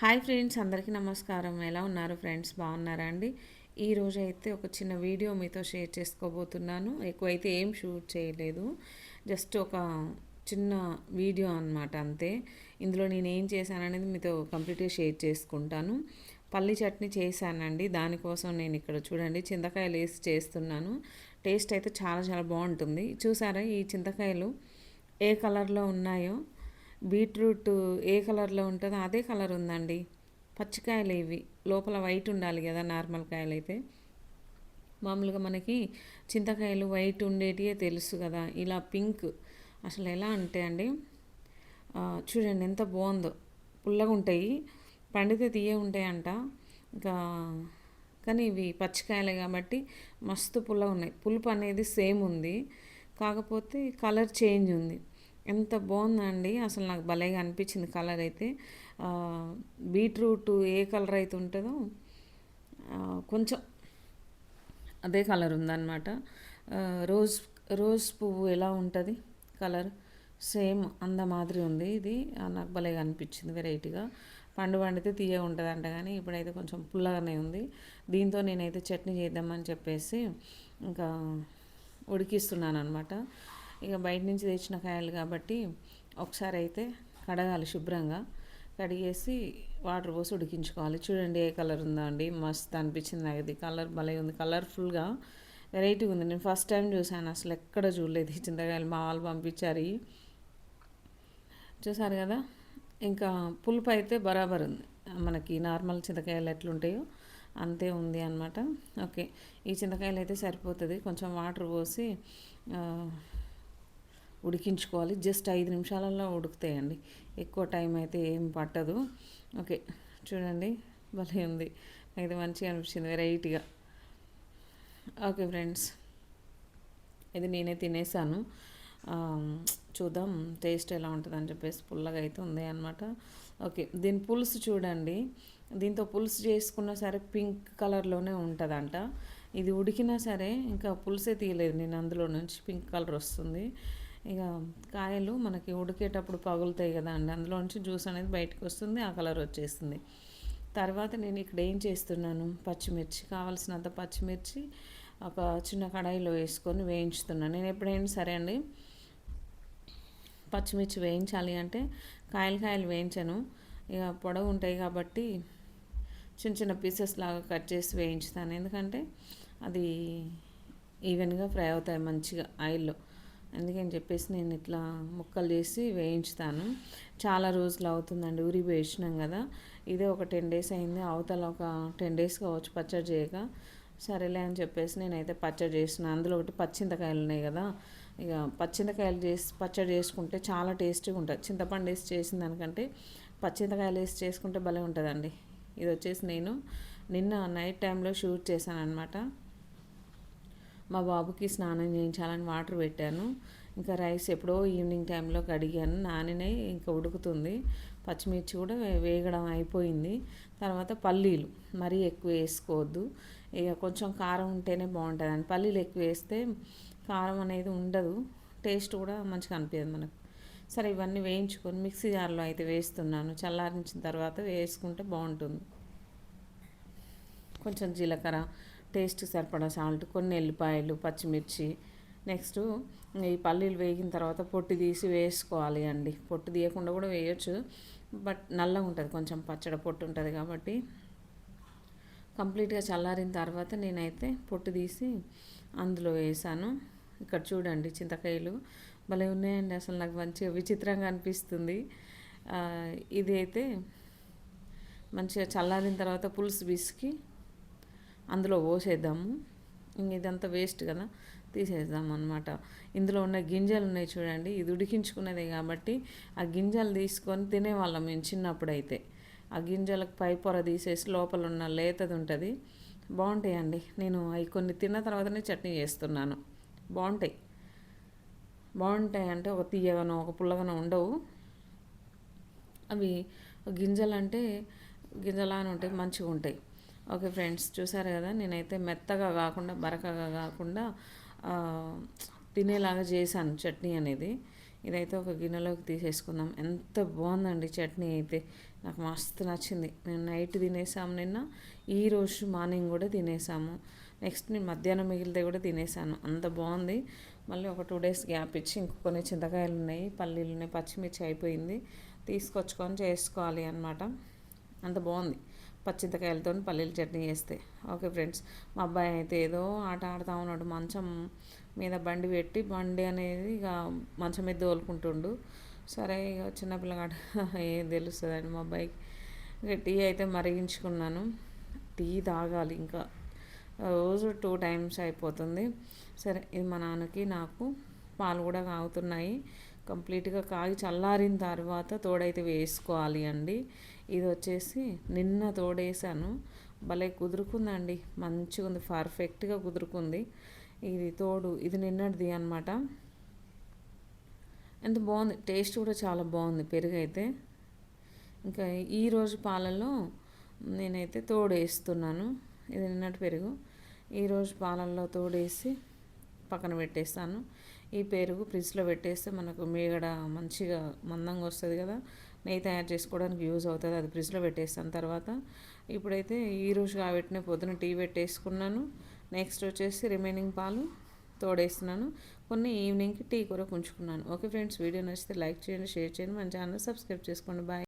Hi friends అందరికీ నమస్కారం. ఎలా ఉన్నారు ఫ్రెండ్స్? బాగున్నారా అండి? ఈరోజు అయితే ఒక చిన్న వీడియో మీతో షేర్ చేసుకోబోతున్నాను. ఎక్కువైతే ఏం షూట్ చేయలేదు. జస్ట్ ఒక చిన్న వీడియో అనమాట అంతే. ఇందులో నేను ఏం చేశాననేది మీతో కంప్లీట్గా షేర్ చేసుకుంటాను. పల్లి చట్నీ చేశానండి. దానికోసం నేను ఇక్కడ చూడండి చింతకాయలు వేసి చేస్తున్నాను. టేస్ట్ అయితే చాలా చాలా బాగుంటుంది. చూసారా ఈ చింతకాయలు ఏ కలర్లో ఉన్నాయో? బీట్రూట్ ఏ కలర్లో ఉంటుందో అదే కలర్ ఉందండి. పచ్చికాయలు ఇవి. లోపల వైట్ ఉండాలి కదా నార్మల్ కాయలు అయితే మామూలుగా మనకి చింతకాయలు వైట్ ఉండేటివే తెలుసు కదా. ఇలా పింక్ అసలు ఎలా అంటే అండి చూడండి ఎంత బాగుందో. పుల్లగా ఉంటాయి. పండితే తీయ ఉంటాయంట. ఇంకా కానీ ఇవి పచ్చికాయలే కాబట్టి మస్తు పుల్లగా ఉన్నాయి. పులుపు అనేది సేమ్ ఉంది. కాకపోతే కలర్ చేంజ్ ఉంది. ఎంత బాగుందండి. అసలు నాకు భలేగా అనిపించింది కలర్ అయితే. బీట్రూట్ ఏ కలర్ అయితే ఉంటుందో కొంచెం అదే కలర్ ఉందన్నమాట. రోజ్ రోజ్ పువ్వు ఎలా ఉంటుంది కలర్? సేమ్ అంద మాదిరి ఉంది ఇది. నాకు భలేగా అనిపించింది వెరైటీగా. పండు పండితే తీయ ఉంటుంది అంట కానీ ఇప్పుడైతే కొంచెం పుల్లగానే ఉంది. దీంతో నేనైతే చట్నీ చేద్దామని చెప్పేసి ఇంకా ఉడికిస్తున్నాను అనమాట ఇక బయట నుంచి తెచ్చిన కాయలు కాబట్టి ఒకసారి అయితే కడగాలి శుభ్రంగా. కడిగేసి వాటర్ పోసి ఉడికించుకోవాలి. చూడండి ఏ కలర్ ఉందా అండి? మస్త్ అనిపించింది నాకు ఇది. కలర్ భలే ఉంది. కలర్ఫుల్గా వెరైటీగా ఉంది. నేను ఫస్ట్ టైం చూసాను అసలు ఎక్కడ చూడలేదు చింతకాయలు. మా వాళ్ళు పంపించారు. చూసారు కదా? ఇంకా పులుపు అయితే బరాబర్ ఉంది. మనకి నార్మల్ చింతకాయలు ఎట్లుంటాయో అంతే ఉంది అనమాట ఓకే. ఈ చింతకాయలు అయితే సరిపోతుంది. కొంచెం వాటర్ పోసి ఉడికించుకోవాలి. జస్ట్ ఐదు నిమిషాలలో ఉడుకుతాయండి. ఎక్కువ టైం అయితే ఏం పట్టదు. ఓకే చూడండి. భలే ఉంది. అయితే మంచిగా అనిపించింది వెరైటీగా. ఓకే ఫ్రెండ్స్ ఇది నేనే తినేసాను. చూద్దాం టేస్ట్ ఎలా ఉంటుందని చెప్పేసి పుల్లగా అయితే ఉంది అనమాట ఓకే దీని పులుసు చూడండి. దీంతో పులుసు చేసుకున్నా సరే పింక్ కలర్లోనే ఉంటుందంట. ఇది ఉడికినా సరే ఇంకా పులుసే తీయలేదు. నేను అందులో నుంచి పింక్ కలర్ వస్తుంది. ఇక కాయలు మనకి ఉడికేటప్పుడు పగులుతాయి కదా అండి. అందులోంచి జ్యూస్ అనేది బయటకు వస్తుంది ఆ కలర్ వచ్చేస్తుంది. తర్వాత నేను ఇక్కడ ఏం చేస్తున్నాను? పచ్చిమిర్చి కావాల్సినంత పచ్చిమిర్చి ఒక చిన్న కడాయిలో వేసుకొని వేయించుతున్నాను. నేను ఎప్పుడైనా సరే అండి పచ్చిమిర్చి వేయించాలి అంటే కాయలు కాయలు వేయించను. ఇక పొడవు ఉంటాయి కాబట్టి చిన్న చిన్న పీసెస్ లాగా కట్ చేసి వేయించుతాను. ఎందుకంటే అది ఈవెన్గా ఫ్రై అవుతాయి మంచిగా ఆయిల్లో. అందుకని చెప్పేసి నేను ఇట్లా ముక్కలు చేసి వేయించుతాను. చాలా రోజులు అవుతుందండి ఊరి వేసినాం కదా. ఇదే ఒక టెన్ డేస్ అయింది అవతల ఒక టెన్ డేస్ కావచ్చు పచ్చడి చేయక. సరేలే అని చెప్పేసి నేనైతే పచ్చడి చేసిన. అందులో ఒకటి పచ్చింతకాయలు ఉన్నాయి కదా. ఇక పచ్చింతకాయలు చేసి పచ్చడి చేసుకుంటే చాలా టేస్టీగా ఉంటుంది. చింతపండు వేసి చేసిన దానికంటే పచ్చింతకాయలు వేసి చేసుకుంటే భలే ఉంటుందండి. ఇది వచ్చేసి నేను నిన్న నైట్ టైంలో షూట్ చేశాను అనమాట మా బాబుకి స్నానం చేయించాలని వాటర్ పెట్టాను. ఇంకా రైస్ ఎప్పుడో ఈవినింగ్ టైంలో కడిగాను. నానినే ఇంకా ఉడుకుతుంది. పచ్చిమిర్చి కూడా వేగడం అయిపోయింది. తర్వాత పల్లీలు మరీ ఎక్కువ వేసుకోవద్దు. ఇక కొంచెం కారం ఉంటేనే బాగుంటుంది పల్లీలు ఎక్కువ వేస్తే కారం అనేది ఉండదు. టేస్ట్ కూడా మంచిగా అనిపించదు మనకు. సరే ఇవన్నీ వేయించుకొని మిక్సీ జార్లో అయితే వేస్తున్నాను. చల్లారించిన తర్వాత వేసుకుంటే బాగుంటుంది. కొంచెం జీలకర్ర టేస్ట్ సరిపడా సాల్ట్ కొన్ని ఎల్లిపాయలు పచ్చిమిర్చి. నెక్స్ట్ ఈ పల్లీలు వేగిన తర్వాత పొట్టు తీసి వేసుకోవాలి అండి. పొట్టు తీయకుండా కూడా వేయచ్చు బట్ నల్లగా ఉంటుంది కొంచెం పచ్చడి పొట్టు ఉంటుంది కాబట్టి. కంప్లీట్గా చల్లారిన తర్వాత నేనైతే పొట్టు తీసి అందులో వేసాను. ఇక్కడ చూడండి చింతకాయలు భలే ఉన్నాయండి అసలు నాకు మంచిగా విచిత్రంగా అనిపిస్తుంది. ఇది అయితే మంచిగా చల్లారిన తర్వాత పులుసు బిసికి అందులో పోసేద్దాము. ఇంక ఇదంతా వేస్ట్ కదా తీసేద్దాం అనమాట ఇందులో ఉన్న గింజలు ఉన్నాయి చూడండి ఇది ఉడికించుకునేది కాబట్టి ఆ గింజలు తీసుకొని తినేవాళ్ళం మేము చిన్నప్పుడు అయితే ఆ గింజలకు పై పొర తీసేసి లోపల ఉన్న లేతది ఉంటుంది. బాగుంటాయండి. నేను అవి కొన్ని తిన్న తర్వాతనే చట్నీ చేస్తున్నాను. బాగుంటాయి. బాగుంటాయి అంటే ఒక తీయగానో ఒక పుల్లగానో ఉండవు. అవి గింజలు అంటే గింజలానే ఉంటాయి మంచిగా ఉంటాయి. ఓకే ఫ్రెండ్స్ చూసారు కదా? నేనైతే మెత్తగా కాకుండా బరకగా కాకుండా తినేలాగా చేశాను చట్నీ అనేది. ఇదైతే ఒక గిన్నెలోకి తీసేసుకుందాం. ఎంత బాగుందండి చట్నీ అయితే. నాకు మస్తు నచ్చింది. నేను నైట్ తినేసాము నిన్న ఈ రోజు మార్నింగ్ కూడా తినేసాము. నెక్స్ట్ నేను మధ్యాహ్నం మిగిలితే కూడా తినేసాను. అంత బాగుంది. మళ్ళీ ఒక టూ డేస్ గ్యాప్ ఇచ్చి ఇంకో కొన్ని చింతకాయలు ఉన్నాయి పల్లీలు ఉన్నాయి పచ్చిమిర్చి అయిపోయింది. తీసుకొచ్చుకొని చేసుకోవాలి అనమాట అంత బాగుంది. పచ్చింతకాయలతో పల్లీల చట్నీ చేస్తే. ఓకే ఫ్రెండ్స్ మా అబ్బాయి అయితే ఏదో ఆట ఆడుతూ ఉన్నాడు. మంచం మీద బండి పెట్టి బండి అనేది ఇక మంచం మీద తోలుకుంటుండు. సరే ఇక చిన్నపిల్లగాడు ఏం తెలుస్తుందండి మా అబ్బాయికి. ఇక టీ అయితే మరిగించుకున్నాను. టీ తాగాలి ఇంకా. రోజు టూ టైమ్స్ అయిపోతుంది. సరే ఇది మా నాన్నకి నాకు. పాలు కూడా కాగుతున్నాయి. కంప్లీట్గా కాగి చల్లారిన తర్వాత తోడైతే వేసుకోవాలి అండి. ఇది వచ్చేసి నిన్న తోడేసాను భలే కుదురుకుందండి. మంచిగా ఉంది పర్ఫెక్ట్గా కుదురుకుంది. ఇది తోడు. ఇది నిన్నటిది అనమాట ఎంత బాగుంది. టేస్ట్ కూడా చాలా బాగుంది. పెరుగు అయితే ఇంకా ఈరోజు పాలల్లో నేనైతే తోడు వేస్తున్నాను ఇది నిన్నటి పెరుగు. ఈరోజు పాలల్లో తోడేసి పక్కన పెట్టేస్తాను. ఈ పెరుగు ఫ్రిడ్జ్లో పెట్టేస్తే మనకు మీగడ మంచిగా మందంగా వస్తుంది కదా. నెయ్యి తయారు చేసుకోవడానికి యూజ్ అవుతుంది. అది ఫ్రిడ్జ్లో పెట్టేస్తాను. తర్వాత ఇప్పుడైతే ఈరోజు కాబట్టినే పొద్దున టీ పెట్టేసుకున్నాను. నెక్స్ట్ వచ్చేసి రిమైనింగ్ పాలు తోడేస్తున్నాను. కొన్ని ఈవినింగ్కి టీ కూడా ఉంచుకున్నాను ఓకే ఫ్రెండ్స్ వీడియో నచ్చితే లైక్ చేయండి షేర్ చేయండి. మన ఛానల్ సబ్స్క్రైబ్ చేసుకోండి. బాయ్.